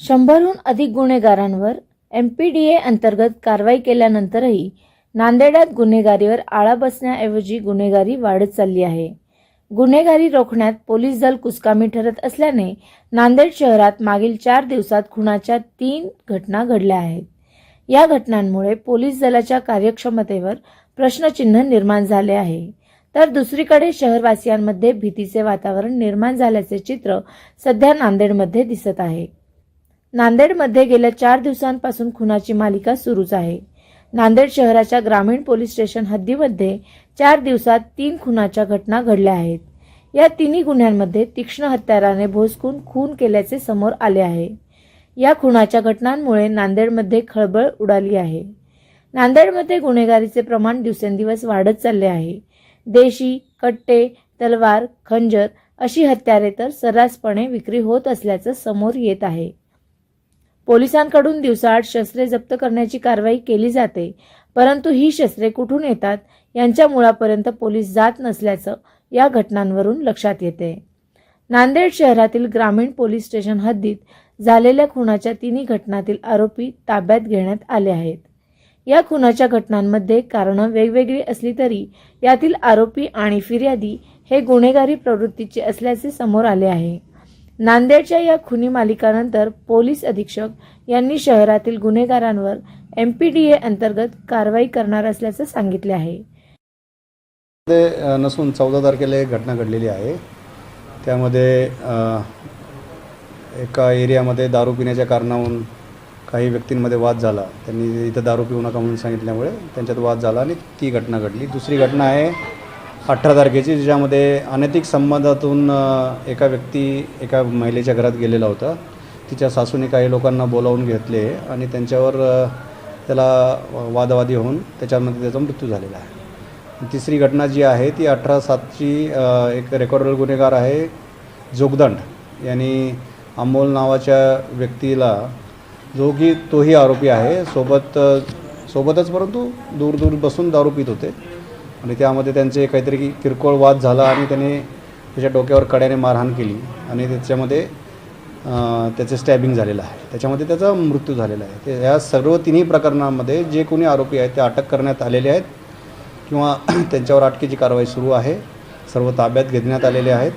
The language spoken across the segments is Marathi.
शंभरहून अधिक गुन्हेगारांवर एम पी डी ए अंतर्गत कारवाई केल्यानंतरही नांदेडात गुन्हेगारीवर आळा बसण्याऐवजी गुन्हेगारी वाढत चालली आहे. गुन्हेगारी रोखण्यात पोलीस दल कुचकामी ठरत असल्याने नांदेड शहरात मागील चार दिवसात खुनाच्या तीन घटना घडल्या आहेत. या घटनांमुळे पोलीस दलाच्या कार्यक्षमतेवर प्रश्नचिन्ह निर्माण झाले आहे. तर दुसरीकडे शहरवासियांमध्ये भीतीचे वातावरण निर्माण झाल्याचे चित्र सध्या नांदेडमध्ये दिसत आहे. नांदेडमध्ये गेल्या चार दिवसांपासून खुनाची मालिका सुरूच आहे. नांदेड शहराच्या ग्रामीण पोलीस स्टेशन हद्दीमध्ये चार दिवसात तीन खुनाच्या घटना घडल्या आहेत. या तिन्ही गुन्ह्यांमध्ये तीक्ष्ण हत्याराने भोसकून खून केल्याचे समोर आले आहे. या खुनाच्या घटनांमुळे नांदेडमध्ये खळबळ उडाली आहे. नांदेडमध्ये गुन्हेगारीचे प्रमाण दिवसेंदिवस वाढत चालले आहे. देशी कट्टे तलवार खंजर अशी हत्यारे तर सर्रासपणे विक्री होत असल्याचं समोर येत आहे. पोलिसांकडून दिवसाआड शस्त्रे जप्त करण्याची कारवाई केली जाते परंतु ही शस्त्रे कुठून येतात यांच्या मुळापर्यंत पोलीस जात नसल्याचं या घटनांवरून लक्षात येते. नांदेड शहरातील ग्रामीण पोलीस स्टेशन हद्दीत झालेल्या खुनाच्या तिन्ही घटनातील आरोपी ताब्यात घेण्यात आले आहेत. या खुनाच्या घटनांमध्ये कारणं वेगवेगळी असली तरी यातील आरोपी आणि फिर्यादी हे गुन्हेगारी प्रवृत्तीचे असल्याचे समोर आले आहे. नांदेडच्या या खुनी मालिकानंतर पोलीस अधीक्षक यांनी शहरातील गुन्हेगारांवर एमपीडीए अंतर्गत कारवाई करणार असल्याचं सांगितले आहे. नसून चौदा तारखेला एक घटना घडलेली आहे. त्यामध्ये एका एरियामध्ये दारू पिण्याच्या कारणाहून काही व्यक्तींमध्ये वाद झाला. त्यांनी इथं दारू पिऊ नका म्हणून सांगितल्यामुळे त्यांच्यात वाद झाला आणि ती घटना घडली. दुसरी घटना आहे अठरा तारखेची ज्याच्यामध्ये अनैतिक संबंधातून एका व्यक्ती एका महिलेच्या घरात गेलेला होता. तिच्या सासूने काही लोकांना बोलावून घेतले आणि त्यांच्यावर त्याला वादवादी होऊन त्याच्यामध्ये त्याचा मृत्यू झालेला आहे. तिसरी घटना जी आहे ती अठरा सातची एक रेकॉर्डर गुन्हेगार आहे जोगदंड यांनी अमोल नावाच्या व्यक्तीला जो की तोही आरोपी आहे. सोबत सोबतच परंतु दूर दूर बसून दारू पित होते. आणि त्यामध्ये त्यांचे काहीतरी किरकोळ वाद झाला आणि त्याने त्याच्या डोक्यावर कड्याने मारहाण केली. आणि त्याच्यामध्ये त्याचे त्याचं स्टॅबिंग झालेलं आहे. त्याच्यामध्ये त्याचा मृत्यू झालेला आहे. ते या सर्व तिन्ही प्रकरणामध्ये जे कोणी आरोपी आहेत ते अटक करण्यात आलेले आहेत किंवा त्यांच्यावर अटकेची कारवाई सुरू आहे. सर्व ताब्यात घेण्यात आलेले आहेत.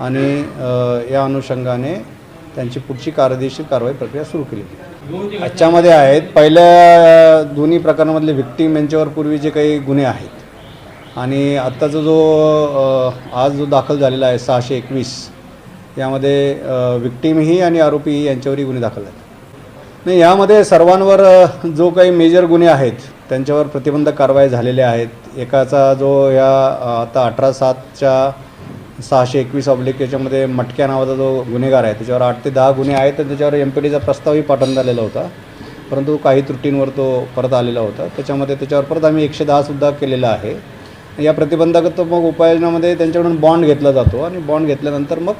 आणि या अनुषंगाने त्यांची पुढची कायदेशीर कारवाई प्रक्रिया सुरू केली. याच्यामध्ये आहेत. पहिल्या दोन्ही प्रकरणामधले व्हिक्टीम यांच्यावर पूर्वी जे काही गुन्हे आहेत आणि आत्ताचा जो आज जो दाखल झालेला आहे सहाशे एकवीस यामध्ये विक्टीमही आणि आरोपी यांच्यावरही गुन्हे दाखल आहेत नाही यामध्ये सर्वांवर जो काही मेजर गुन्हे आहेत त्यांच्यावर प्रतिबंधक कारवाई झालेल्या आहेत. एकाचा जो या आता अठरा सातच्या सहाशे एकवीस ऑब्लिक याच्यामध्ये मटक्या नावाचा जो गुन्हेगार आहे त्याच्यावर आठ ते दहा गुन्हे आहेत आणि त्याच्यावर एम पी डीचा प्रस्तावही पाठवण्यात झालेला होता. परंतु काही त्रुटींवर तो परत आलेला होता. त्याच्यामध्ये त्याच्यावर परत आम्ही एकशे दहासुद्धा केलेला आहे. या प्रतिबंधात्मक उपाययोजनामध्ये त्यांच्याकडून बॉन्ड घेतला जातो आणि बॉन्ड घेतल्यानंतर मग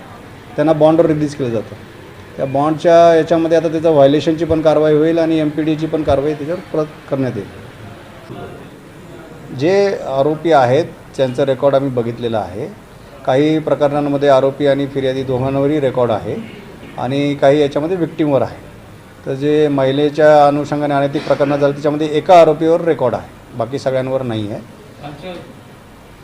त्यांना बॉन्डवर रिलीज केलं जातं. त्या बॉन्डच्या याच्यामध्ये आता त्याचं व्हायलेशनची पण कारवाई होईल आणि एम पी डीची पण कारवाई त्याच्यावर परत करण्यात येईल. जे आरोपी आहेत त्यांचं रेकॉर्ड आम्ही बघितलेलं आहे. काही प्रकरणांमध्ये आरोपी आणि फिर्यादी दोघांवरही रेकॉर्ड आहे आणि काही याच्यामध्ये विक्टीमवर आहे. तर जे महिलेच्या अनुषंगाने अनैतिक प्रकरणं झालं त्याच्यामध्ये एका आरोपीवर रेकॉर्ड आहे. बाकी सगळ्यांवर नाही आहे